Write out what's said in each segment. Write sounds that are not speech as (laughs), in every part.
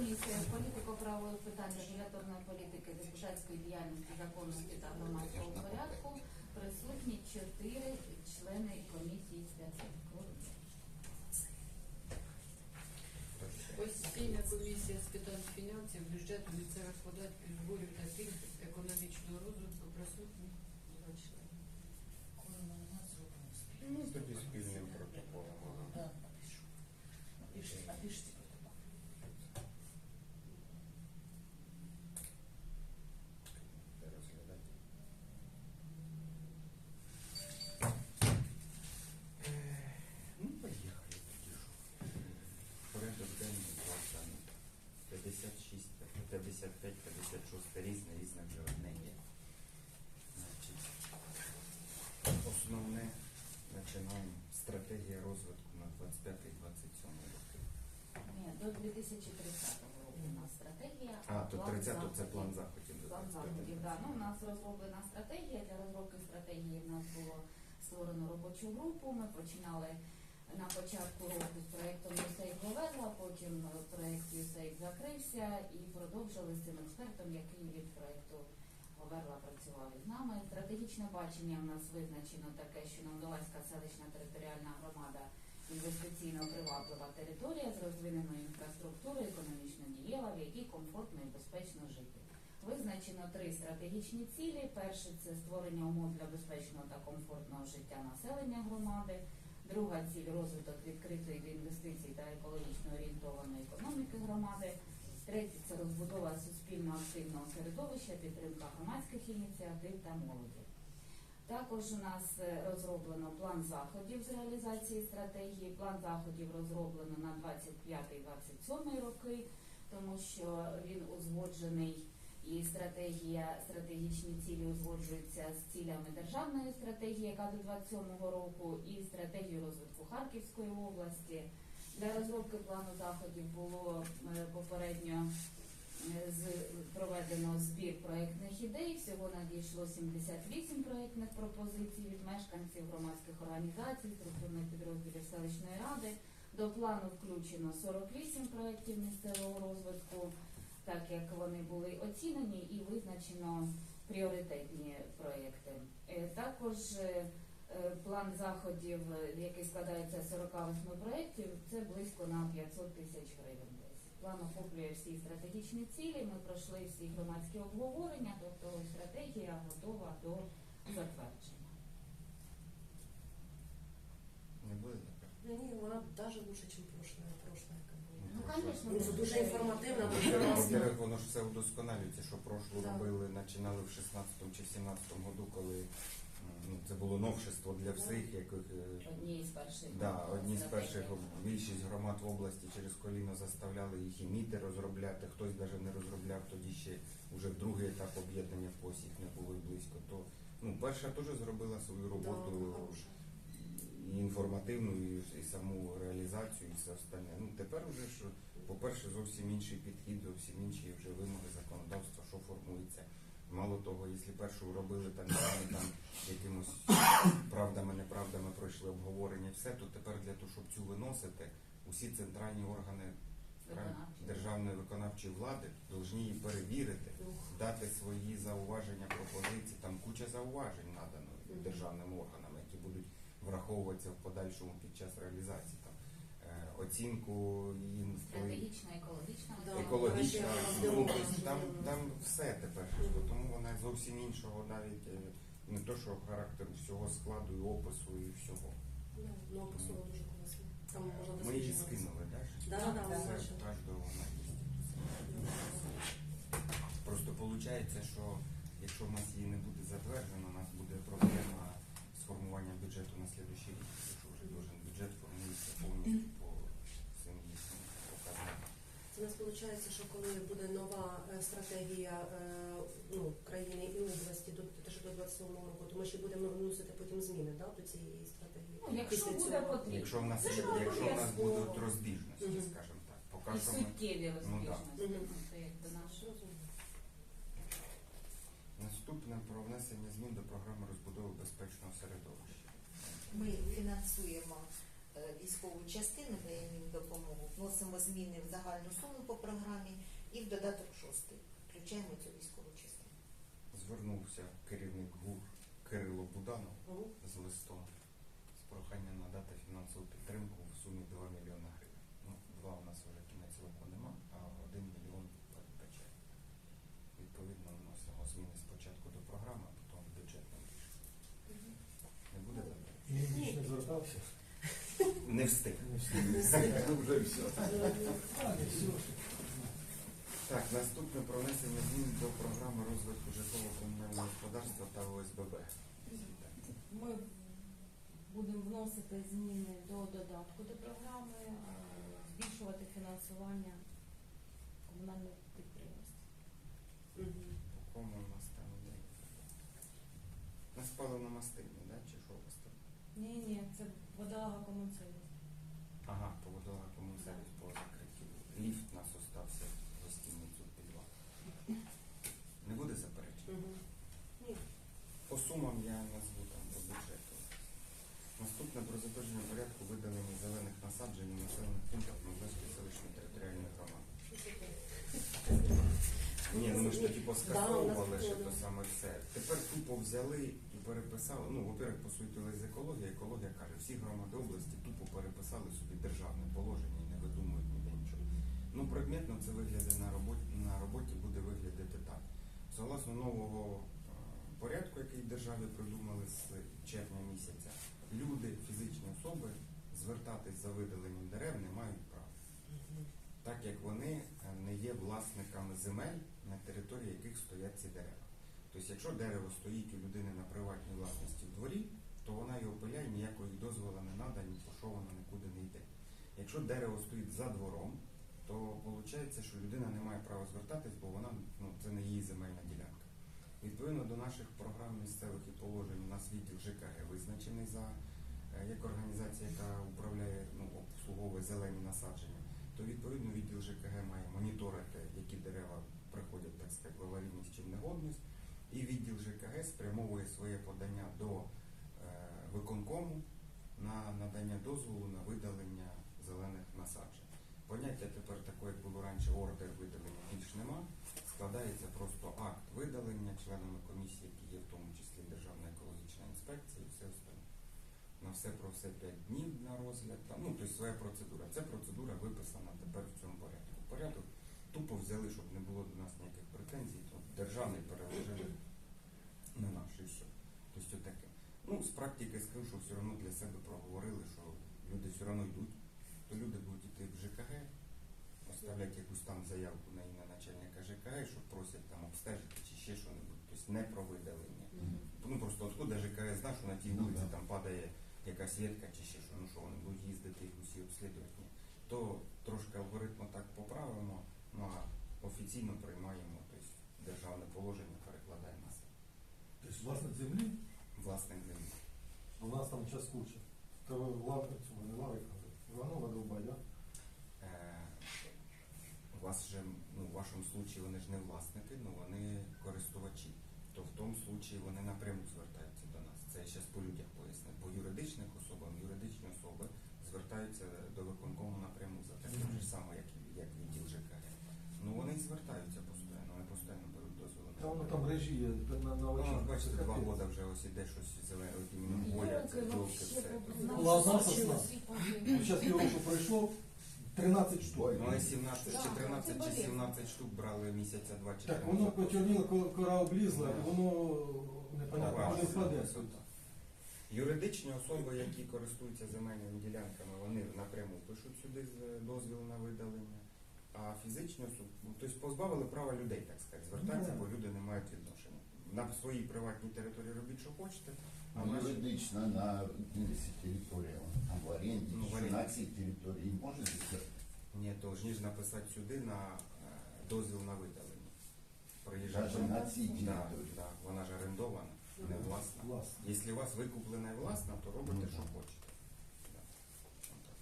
комісія з політико-правових питань регуляторної політики, депутатської діяльності, законності та громадського порядку. Присутні чотири члени комісії святих. Постійна комісія з питань фінансів, бюджету, місцевих податків, зборів та пільг, економічного розвитку присутні два члени. Ну, тоді спільним протоколом. Да, напишу. Напиши, напишите протокол. Де розглядати. Е, Ну, поїхали тоді ж. Порядок денний власне 56, 55, 56 різне, різне вже одне є. Значить, основне починаємо стратегія розвитку на 25-27 роки. Ні, до 2030 року у нас стратегія. А, то план 30 це план заходів. до План 25. заходів, да. Ну, у нас розроблена стратегія. Для розробки стратегії в нас було створено робочу групу. Ми починали на початку року з проєктом USAID Говерла, потім е, проєкт USAID закрився і продовжили з цим експертом, який від проєкту Говерла працював із нами. Стратегічне бачення в нас визначено таке, що Новодолазька селищна територіальна громада інвестиційно приваблива територія з розвиненою інфраструктурою, економічно дієва, в якій комфортно і безпечно жити. Визначено три стратегічні цілі. Перше це створення умов для безпечного та комфортного життя населення громади. Друга ціль розвиток відкритої інвестицій та екологічно орієнтованої економіки громади. Третє це розбудова суспільно активного середовища, підтримка громадських ініціатив та молоді. Також у нас е, розроблено план заходів з реалізації стратегії. План заходів розроблено на 25-27 роки, тому що він узгоджений і стратегія, стратегічні цілі узгоджуються з цілями державної стратегії, яка до 27 року, і стратегію розвитку Харківської області. Для розробки плану заходів було е, попередньо е, з- проведено збір проєктних ідей. Всього надійшло 78 проєктних пропозицій від мешканців громадських організацій, структурних підрозділів селищної ради. До плану включено 48 проєктів місцевого розвитку, так як вони були оцінені і визначено пріоритетні проєкти. Е, Також е, е, план заходів, який складається з 48 проєктів, це близько на 500 тисяч гривень. План охоплює всі стратегічні цілі. Ми пройшли всі громадські обговорення, тобто стратегія готова до затвердження. Не буде? Ні, вона навіть лучше, ніж була. Ну, Ну, це дуже інформативно, воно ж все удосконалюється, що прошлу Так. робили, починали в 16 чи 17 году, коли ну, це було новшество для всіх, яких е, Одні з перших да, одні з перших більшість громад в області через коліно заставляли їх і міти розробляти. Хтось навіть не розробляв тоді ще вже в другий етап об'єднання в когось не було і близько. То ну перша теж зробила свою роботу. І інформативну, і, і саму реалізацію, і все остальне. Ну тепер вже ж, по-перше, зовсім інший підхід, зовсім інші вже вимоги законодавства, що формується. Мало того, якщо першу робили там, там якимось правдами, неправдами пройшли обговорення, все, то тепер для того, щоб цю виносити, усі центральні органи державної виконавчої влади повинні її перевірити, дати свої зауваження, пропозиції. Там куча зауважень надано державним органам, враховуватися в подальшому під час реалізації. Там, е, оцінку її Стратегічна, екологічна. Екологічна, ну, тобто там, там все тепер, що тому вона зовсім іншого навіть е, не то, що характеру всього складу і опису і всього. Ну, Ну, описала дуже класно. Там можна Ми її скинули, так? Да, да, да. Все, вона. Просто виходить, що якщо в нас її не буде затверджено, у нас буде проблема з формуванням бюджету на слідуючий рік, тому що вже должен бюджет формується повністю по всім дійсним показникам. Це у нас виходить, що коли буде нова е, стратегія е, ну, країни і області до що до 27 року, то ми ще будемо вносити потім зміни да, до цієї стратегії. Ну, якщо Після буде цього. потрібно. Якщо в нас, Це якщо в нас будуть розбіжності, Мгм. скажімо так, І що ми суттєві розбіжності. Ну, Це якби наш наступне про внесення змін до програми розбудови безпечного середовища. Ми фінансуємо е, військову частину, даємо їм допомогу, вносимо зміни в загальну суму по програмі і в додаток шостий. Включаємо цю військову частину. Звернувся керівник ГУР Кирило Буданов Мгм. з листом з проханням надати фінансову підтримку в сумі 2 мільйони гривень. Ну, два у нас вже кінець року нема, а 1 мільйон передбачає. Відповідно, вносимо зміни спочатку до програми, а потім в бюджетне рішення. Не буде заперечень? Я більше не встиг. Не встиг. Вже все. А, все. Так, наступне про внесення змін до програми розвитку житлово-комунального господарства та ОСББ. Ми будемо вносити зміни до додатку до програми, е, збільшувати фінансування комунальних підприємств. По кому у нас там спаливно-мастильні, да? чи що у вас там? Ні, ні, це водолага комунсервіс. Ага, по водолаковому сервіс по закриттю. Ліфт у нас остався в гостиницю в підвал. Не буде заперечень? Мгм. Ні. По сумам я назву там по бюджету. Наступне про затвердження порядку видалення зелених насаджень у населених пунктах Новозельської селищної територіальної громади. Ні, ну ми ж тоді поскасовували, Да, у нас що то саме все. Тепер тупо взяли переписали. Ну, во-первых, посуетились з екології. Екологія каже, всі громади області тупо переписали собі державне положення і не видумують ніде нічого. Ну, предметно це виглядає на роботі, на роботі буде виглядати так. Согласно нового е, порядку, який державі придумали з червня місяця, люди, фізичні особи звертатись за видаленням дерев не мають права так як вони е, не є власниками земель, на території яких стоять ці дерева. Тобто, якщо дерево стоїть у людини на приватній власності в дворі, то вона його пиляє, ніякої дозволу не треба, ні по що воно нікуди не йде. Якщо дерево стоїть за двором, то виходить, що людина не має права звертатись, бо вона ну, це не її земельна ділянка. Відповідно до наших програм місцевих і положень, у нас відділ ЖКГ визначений за е, як організація, яка управляє ну, обслуговує зелені насадження то відповідно відділ ЖКГ має моніторити, які дерева приходять, так сказати, в аварійність чи в негодність, і відділ ЖКГ спрямовує своє подання до е, виконкому на надання дозволу на видалення зелених насаджень. Поняття тепер таке, як було раніше, ордер видалення більш нема. Складається просто акт видалення членами комісії, які є в тому числі Державна екологічна інспекція і все остальне на все про все 5 днів на розгляд. Там, ну, тобто своя процедура. Ця процедура виписана тепер в цьому порядку. Порядок тупо взяли, щоб не було до нас ніяких претензій, державний переложили на наш і все. Тобто таке. Ну, з практики скажу, що все одно для себе проговорили, що люди все одно йдуть, то люди будуть йти в ЖКГ, оставляти якусь там заявку на ім'я начальника ЖКГ, що просять там обстежити чи ще що-небудь. Тобто не про видалення. Мгм. Ну просто откуда ЖКГ знає, що на тій Ну, вулиці там падає якась ветка чи ще що, ну що вони будуть їздити їх усі обслідувати. То трошки алгоритм так поправимо, ну а офіційно приймаємо, тобто державне положення перекладає на себе. Тобто власник землі, Власник землі. у нас там час куча. То лаври, цього не лаври, Іванова довбай, да? Е, у вас же, ну, в вашому случаї вони ж не власники, ну вони користувачі. То в тому случаї вони напряму звертаються до нас. Це я зараз по людях поясню. По юридичних особам, юридичні особи звертаються до виконкому напряму за таким же саме, як, як відділ ЖКГ. Ну вони і звертаються постійно, вони постійно беруть дозволи. на Та воно там режія на, на Ну, очах. бачите, ось іде щось зелене, от іменно бояться, жовте, все. Була одна сосна. Зараз його що пройшло 13 штук. Ну, вони 17 чи 13 чи 17 штук брали місяця два чи Так, три воно назад. почорніло, ко- кора облізла, і воно Ну, непонятно, важко, впаде. це так. Юридичні особи, які користуються земельними ділянками, вони напряму пишуть сюди з- дозвіл на видалення. А фізичні особи, ну, тобто позбавили права людей, так сказати, звертатися, Ну, бо люди не мають відношення. На своїй приватній території робіть, що хочете, а Ну, наші юридично на якщо території, там в оренді, Ну, в що оренді. на цій території може бути. ні, то ж ніж написати сюди на е, дозвіл на видалення. Приїжджати. На цій Да, території. да, вона ж орендована, не власна. Власне. Якщо у вас викуплена і власна, то робите, Ну, що да. хочете. Да. Отак.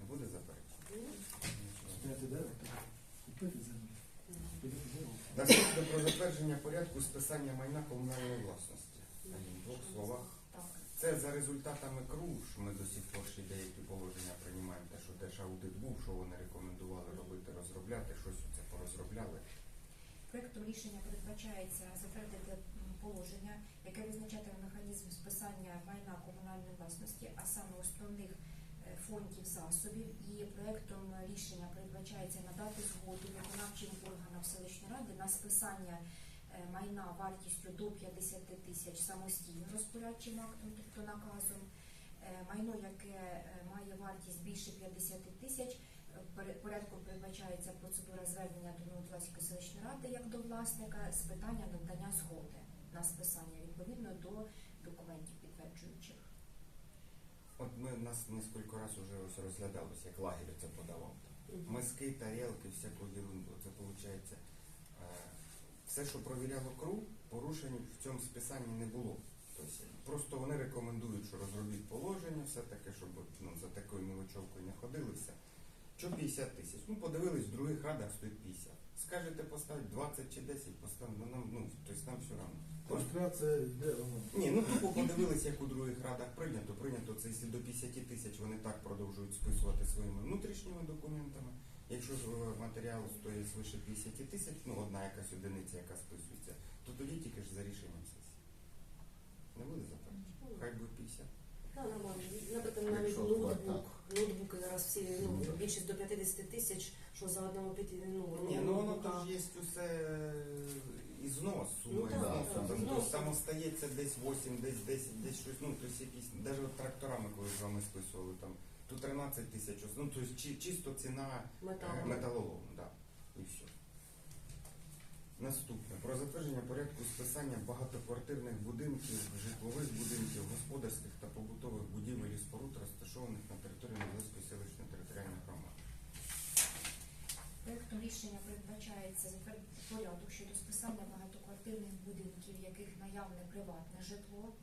Не буде заперечень? Ну, Нічого. Зняти дерево, купити землю. мгм. Купити дерево. Наступне про затвердження порядку списання майна комунальної власності. В двох словах. Це за результатами КРУ, що ми до сих пор ще деякі положення приймаємо, те, що Держаудит був, що вони рекомендували робити, розробляти, щось це порозробляли. Проектом рішення передбачається затвердити положення, яке визначатиме механізм списання майна комунальної власності, а саме основних фондів засобів. І проектом рішення передбачається надати згоду виконавчим органам селищної ради на списання е, майна вартістю до 50 тисяч самостійно розпорядчим актом, тобто наказом. Е, Майно, яке е, має вартість більше 50 тисяч, е, порядком передбачається процедура звернення до Новотласької селищної ради як до власника з питання надання згоди на списання відповідно до документів підтверджуючих. От ми нас нескільки раз уже розглядалося, як лагерь це подавав. Миски, тарілки, всяку ерунду. Це виходить, все, що провіряло КРУ, порушень в цьому списанні не було. Тобто, просто вони рекомендують, що розробіть положення, все таке, щоб ну, за такою мілочовкою не ходили, все. Що 50 тисяч? Ну, подивились, в других радах стоїть 50. Скажете поставити 20 чи 10, поставимо, ну, нам, ну, тобто нам все одно. Реєстрація йде, воно. Ні, ну тупо подивилися, як у других радах прийнято. Прийнято це, якщо до 50 тисяч вони так продовжують списувати своїми внутрішніми документами. Якщо ж е, матеріал стоїть свише 50 тисяч, ну одна якась одиниця, яка списується, то тоді тільки ж за рішенням сесії. Не буде заперечень? Хай буде 50. Так, нормально. Наприклад, навіть Якщо ноутбук, ноутбуки зараз всі, ну, Ну, більшість до 50 тисяч, що за одного п'яти, ну, Ні, ну воно ноутбука. теж є усе і знос, сума Ну, і так, знос. так, Там, знос. тобто там остається десь 8, десь 10, десь щось, ну, тобто якісь, навіть от тракторами, коли з вами списували, там, тут 13 тисяч, ну, тобто чи, чисто ціна. Е, Металолом, да. І все. Наступне. Про затвердження порядку списання багатоквартирних будинків, житлових будинків, господарських та побутових будівель і споруд, розташованих на території Новоселської селищної територіальної громади. Проектом рішення передбачається порядок щодо списання багатоквартирних будинків, в яких наявне приватне житло.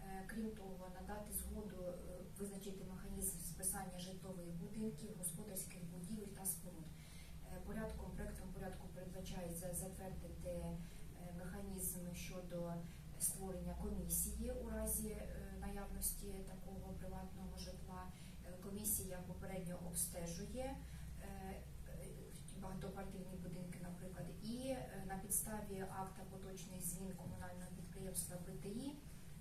Е, Крім того, надати згоду е, визначити механізм списання житлових будинків, господарських будівель та споруд. Е, Порядком, проектом порядку передбачається затвердити механізм щодо створення комісії у разі наявності такого приватного житла. Комісія попередньо обстежує багатоквартирні будинки, наприклад, і е, на підставі акта поточних змін комунального підприємства БТІ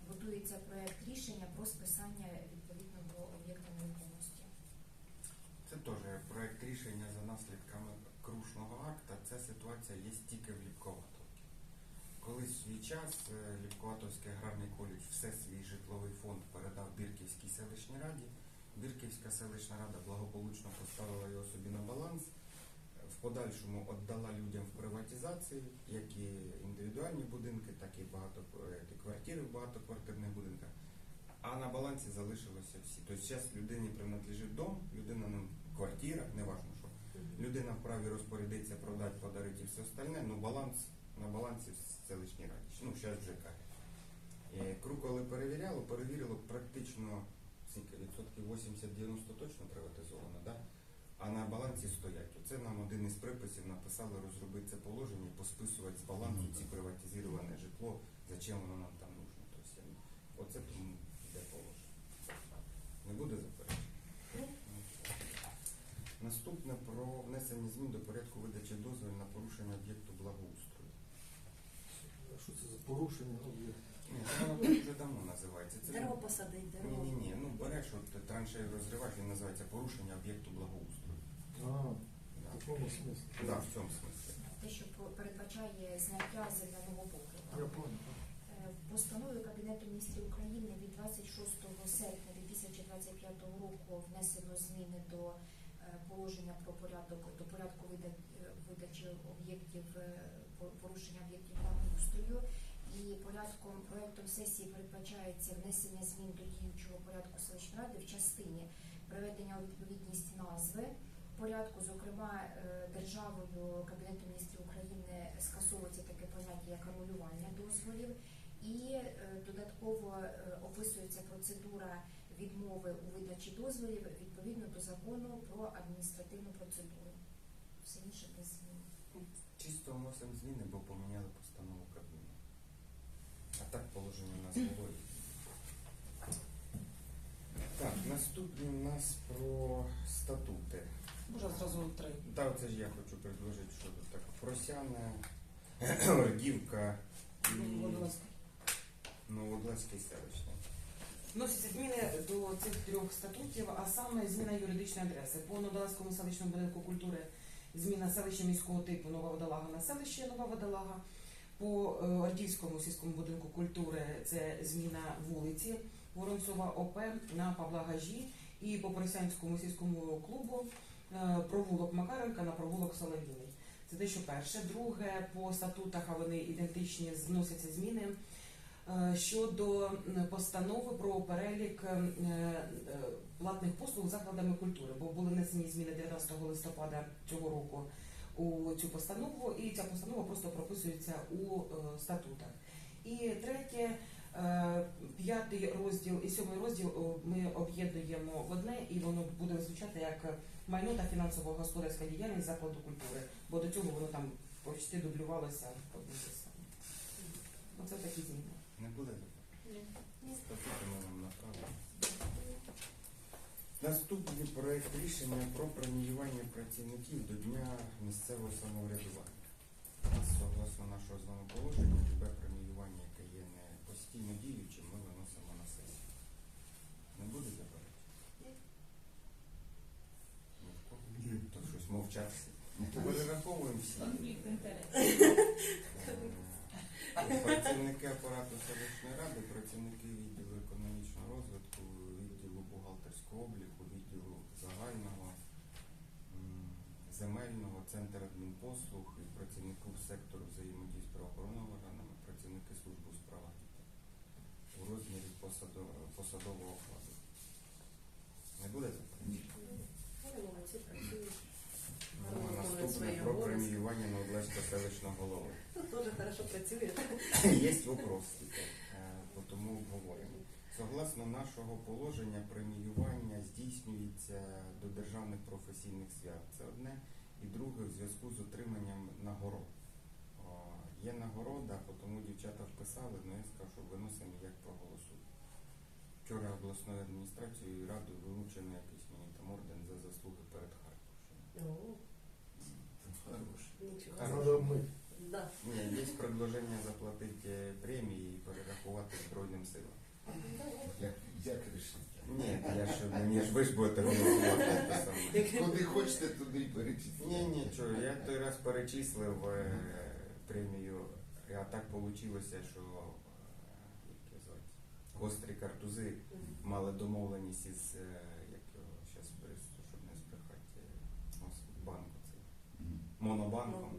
готується проект рішення про списання відповідного об'єкта нерухомості. Це теж проект рішення за наслідками крушного акта. Ця ситуація є тільки в Ліпковатовці. Колись в свій час е, Ліпковатовський аграрний коледж все свій житловий фонд передав Бірківській селищній раді. Бірківська селищна рада благополучно поставила його собі на баланс. Подальшому віддала людям в приватизацію, як і індивідуальні будинки, так і багато е, і квартири в багатоквартирних будинках. А на балансі залишилося всі. Тобто зараз людині принадлежить дом, людина ну, квартира, неважно що. Людина вправі розпорядиться, продати, подарити і все остальне, ну баланс на балансі в селищній раді. Ну, зараз вже каже. Кру, коли перевіряло, перевірило практично скільки, відсотків 80-90 точно приватизовано, да? А на балансі стоять. Оце нам один із приписів написали розробити це положення посписувати з балансу ці приватизоване житло, зачем воно нам там нужно. Тобто, ну, оце тому йде положення. Не буде заперечень? Ну, Наступне про внесення змін до порядку видачі дозволів на порушення об'єкту благоустрою. А що це за порушення об'єкту? Ні, воно вже давно називається. Це Дерево посадить, ні, ні, ні. Ну береш от траншею розриваєш, він називається порушення об'єкту благоустрою. А, в Да. такому смислі. Да, в цьому смислі. Те, що про- передбачає зняття земляного покрива. Понял. Е, Постановою Кабінету міністрів України від 26 серпня 2025 року внесено зміни до е, положення про порядок до порядку вида- е, видачі об'єктів е, по- порушення об'єктів благоустрою. І порядком проектом сесії передбачається внесення змін до діючого порядку селищної ради в частині приведення у відповідність назви порядку, зокрема е, державою Кабінету міністрів України скасовується таке поняття як анулювання дозволів, і е, додатково е, описується процедура відмови у видачі дозволів відповідно до закону про адміністративну процедуру. Все інше без змін. Чисто вносимо зміни, бо поміняли постанову Кабміну. А так положення у нас було. і Наступні в нас про статути. Може зразу три. Так, це ж я хочу предложити, що тут так. Просяне, (clears throat) Ордівка і будь селищний. Вносяться зміни до цих трьох статутів, а саме зміна юридичної адреси. По Нодолазькому селищному будинку культури зміна селища міського типу Нова Водолага на селище Нова Водолага. По е, Ордівському сільському будинку культури це зміна вулиці Воронцова ОП на Павла Гажі. І по Поросянському сільському клубу провулок Макаренка на провулок Соловіний. Це те, що перше. Друге, по статутах, а вони ідентичні, зносяться зміни е, щодо постанови про перелік е, е, платних послуг закладами культури, бо були внесені зміни 19 листопада цього року у цю постанову, і ця постанова просто прописується у е, статутах. І третє, е, п'ятий розділ і сьомий розділ ми об'єднуємо в одне, і воно буде звучати як майно та фінансово-господарська діяльність закладу культури, бо до цього воно там почти дублювалося в одному те саме. Оце такі зміни. Не буде? Наступний проект рішення про преміювання працівників до Дня місцевого самоврядування. Согласно нашого з вами положення, любе преміювання, яке є не постійно діючим, ми виносимо на сесію. Не буде заперечень? Ні в кого? То щось мовчати. Перераховуємо всі. Конфлікт інтересів. Е, Працівники апарату селищної ради, працівники відділу економічного розвитку, відділу бухгалтерського обліку, відділу загального, земельного, центр адмінпослуг і працівників сектору взаємодії з правоохоронними органами, працівники служби у справах дітей у розмірі посадо- посадового окладу. Не буде заперечень? Вони молодці, працюють. Ну, а Про обов'язки. преміювання Новодлеського селищного голови. Дуже хорошо працює. (laughs) Є вопрос, тільки, е, тому обговоримо. Согласно нашого положення, преміювання здійснюється до державних професійних свят. Це одне. І друге, в зв'язку з отриманням нагород. О, Є нагорода, тому дівчата вписали, але я сказав, що виносимо як проголосуємо. Вчора обласною адміністрацією і радою вилучено якийсь мені там орден за заслуги перед Харковщиною. О, Хорош. нічого. Хорошо. Надо мыть. Да. Ні, є предложення заплатити е, премії і перерахувати Збройним силам. Як, як рішити? Ні, я ж мені ж ви ж будете голосувати те саме. Куди хочете, туди й перечислити. Ні, нічого, я той раз перечислив е, премію, а так вийшло, що е, як його звати, гострі картузи мали домовленість із е, як його зараз щоб не збрехати, е, господи, банку. Монобанком.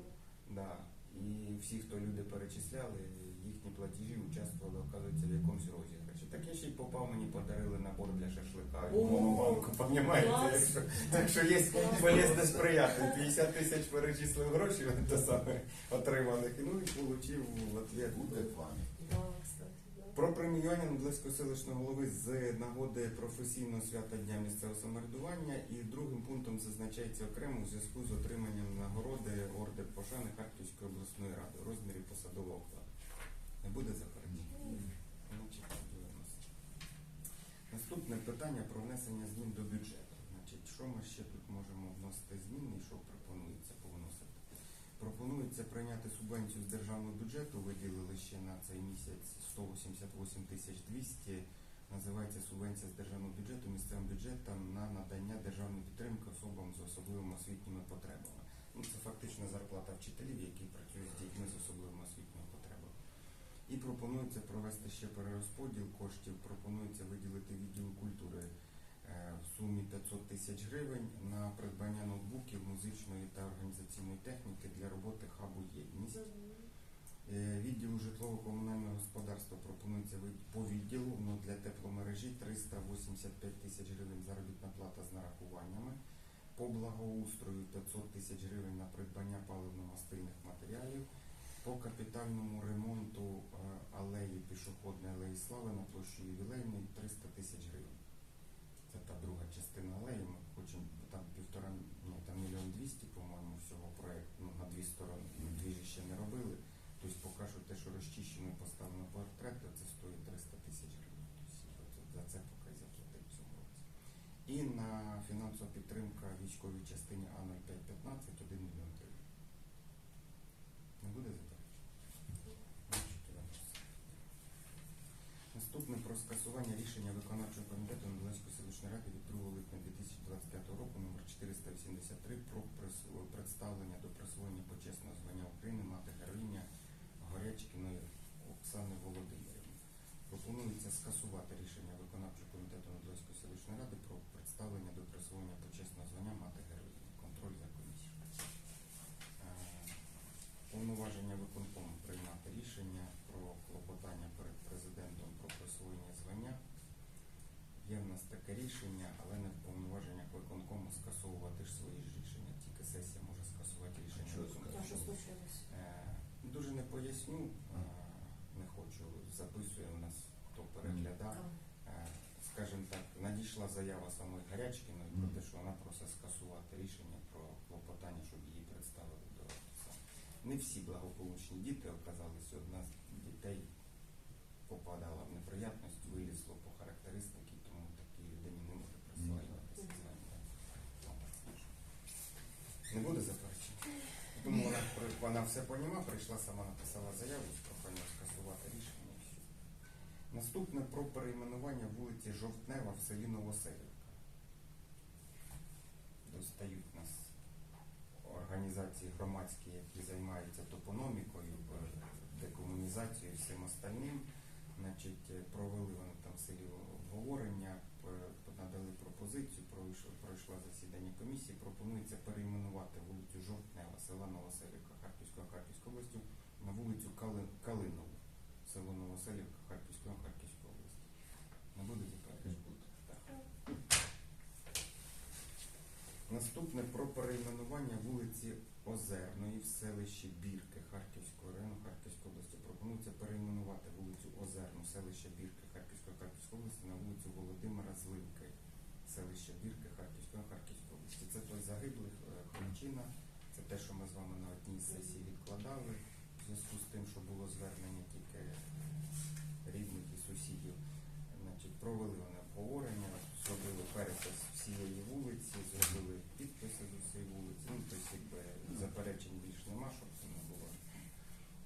Да. І всі, хто люди перечисляли, їхні платежі участвували, оказується, в якомусь розіграші. Так я ще й попав, мені подарили набор для шашлика О, монобанку, понімаєте? якщо, Якщо, так що є полезне сприяти. 50 тисяч перечислив гроші, те саме отриманих, ну і отримав в ответ. Буде пам'ять. Про преміювання Надлеського селищного голови з нагоди професійного свята Дня місцевого самоврядування і другим пунктом зазначається окремо у зв'язку з отриманням нагороди ордер пошани Харківської обласної ради у розмірі посадового окладу. Не буде заперечень? Значить. Наступне питання про внесення змін до бюджету. Значить, що ми ще тут можемо вносити зміни і що пропонується повносити? Пропонується прийняти субвенцію з державного бюджету, виділили ще на цей місяць 188 тисяч 200. Називається субвенція з державного бюджету місцевим бюджетом на надання державної підтримки особам з особливими освітніми потребами. Ну, це фактично зарплата вчителів, які працюють з дітьми з особливими освітніми потребами. І пропонується провести ще перерозподіл коштів. Пропонується виділити відділу культури в сумі 500 тисяч гривень на придбання ноутбуків, музичної та організаційної техніки для роботи хабу єдність. Е, Відділу житлово-комунального господарства пропонується по відділу ну, для тепломережі 385 тисяч гривень заробітна плата з нарахуваннями. По благоустрою 500 тисяч гривень на придбання паливно-мастильних матеріалів. По капітальному ремонту е, алеї пішохідної алеї Слави на площі ювілейної 300 тисяч гривень. Це та друга частина алеї. Ми хочемо там півтора ні, там мільйон двісті, по-моєму, всього проєкту. Ну, на дві сторони, ну, дві ще не робили. Тобто поки те, що розчищено і поставлено портрет, то це стоїть 300 тисяч гривень. Тобто за це поки й заплатить в цьому році. І на фінансова підтримка військовій частині А0515 1 мільйон гривень. Не буде виносимо. Наступне про скасування рішення виконавчого комітету Sarah переглядав. Е, Скажімо так, надійшла заява самої Гарячкіної про те, що вона просить скасувати рішення про клопотання, щоб її представили до. Не всі благополучні діти оказалися. Одна з дітей попадала в неприятність, вилізло по характеристиці, тому такій людині не може присвоюватися звання. Не буде заперечень? Думаю, вона, вона все поніма, прийшла сама написала заяву з проханням скасувати рішення. Наступне про перейменування вулиці Жовтнева в селі Новоселівка. Достають нас організації громадські, які займаються топономікою, е, декомунізацією, всім остальним. Значить, е, провели вони там в селі обговорення, надали пропозицію, пройшло- засідання комісії. Пропонується перейменувати вулицю Жовтнева, села Новоселівка Харківської Харківської області на вулицю Кали- Калинову, село Новоселівка Харківської Харківської області. Не буде заперечень? Так. Наступне про перейменування вулиці Озерної в селищі Бірки Харківського району Харківської області. Пропонується перейменувати вулицю Озерну, селище Бірки Харківської Харківської області на вулицю Володимира Зливки, селище Бірки Харківської Харківської області. Це той загиблий е, причина, це те, що ми з вами на одній сесії відкладали в зв'язку з тим, що було звернення тільки рідних і сусідів. Значить, провели вони обговорення, зробили перепис всієї вулиці, зробили підписи з усієї вулиці. Ну, тобто, якби заперечень більш нема, щоб це не було.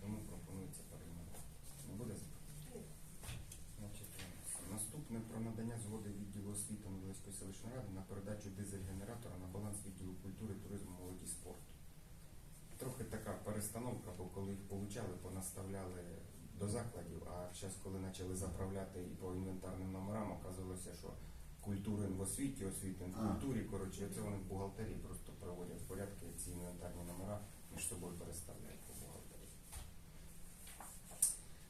Тому пропонується перейменувати. Не буде заперечень? Значить, виносимо. Наступне про надання згоди відділу освіти Новоселської селищної ради на передачу дизель-генератора на баланс відділу культури, туризму, молоді спорту. Трохи така перестановка, бо коли їх получали, понаставляли до закладів, а зараз, коли почали заправляти і по інвентарним номерам, оказалося, що культурин в освіті, освітин в культурі, коротше, це вони в бухгалтерії просто проводять в порядки ці інвентарні номера між собою переставляють.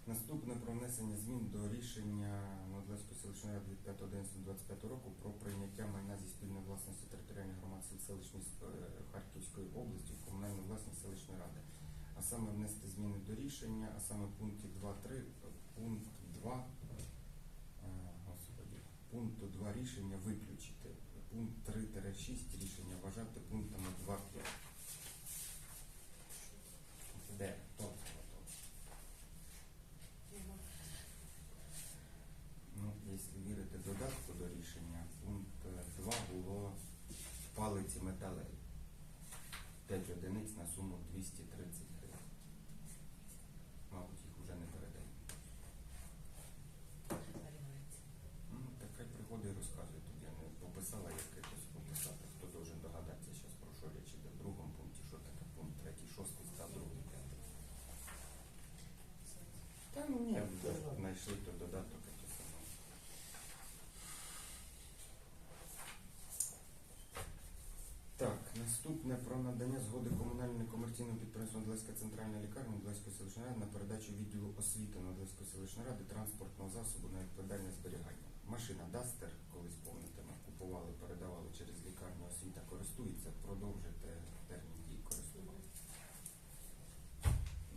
Наступне про внесення змін до рішення Новодлеської селищної ради від 5.11.25 року про прийняття майна зі спільної власності територіальних громад селищної е, Харківської області в комунальну власність селищної ради. А саме внести зміни до рішення, а саме пункті 2.3, пункт 2, е, господи, пункту 2 рішення виключити. Пункт 3-6 рішення вважати пунктами 2.5. 233. Мабуть, їх вже не передають. Ну, так хай приходить і розказує. Тут я не пописала, як якось пописати. Хто должен догадатися зараз про що речі в другому пункті, що таке пункт третій, шостий та другий п'ятий. Та ну ні, знайшли то додаток. Комунального некомерційного підприємства центральна лікарня Надлеської селищної ради на передачу відділу освіти Надлеської селищної ради транспортного засобу на відповідальне зберігання. Машина Дастер, колись помните, ми купували, передавали через лікарню освіта, користується, продовжити термін дії користування.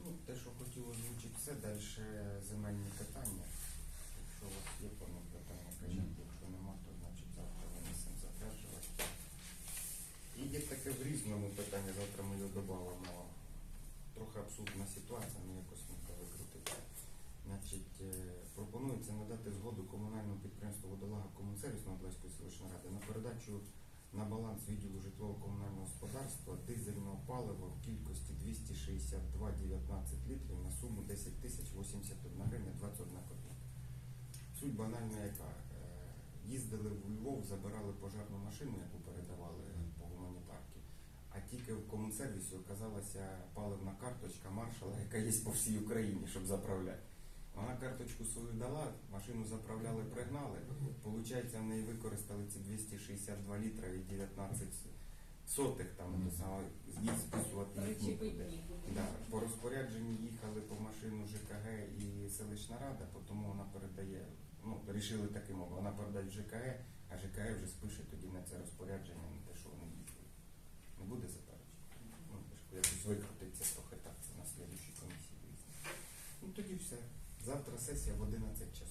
Ну, те, що хотів озвучити, все, далі земельні питання. Якщо у вас є ним питання, кажіть, якщо нема, то значить завтра винесемо затверджувати. І є таке в різному питання, завтра ми його додамо. Трохи абсурдна ситуація, ми якось не викрутити. Значить, е, пропонується надати згоду комунальному підприємству водолага Комунсервіс Новодлеської селищної ради на передачу на баланс відділу житлово-комунального господарства дизельного палива в кількості 262,19 літрів на суму 10 тисяч 81 гривня 21 копійка. Суть банальна яка. Е, Їздили в Львов, забирали пожежну машину, яку передавали тільки в комунсервісі оказалася паливна карточка маршала, яка є по всій Україні, щоб заправляти. Вона карточку свою дала, машину заправляли, пригнали. Получається, в неї використали ці 262 літра і 19 сотих там mm. саме їх списувати нікуди. Да. По розпорядженні їхали по машину ЖКГ і селищна рада, тому вона передає, ну, рішили таким образом, вона передає в ЖКГ, а ЖКГ вже спише тоді на це розпорядження, на те, що вони їздили. Не буде заперечень? Ну, якось викрутиться трохи так, це на слідчій комісії. Ну тоді все. Завтра сесія в 11 часов,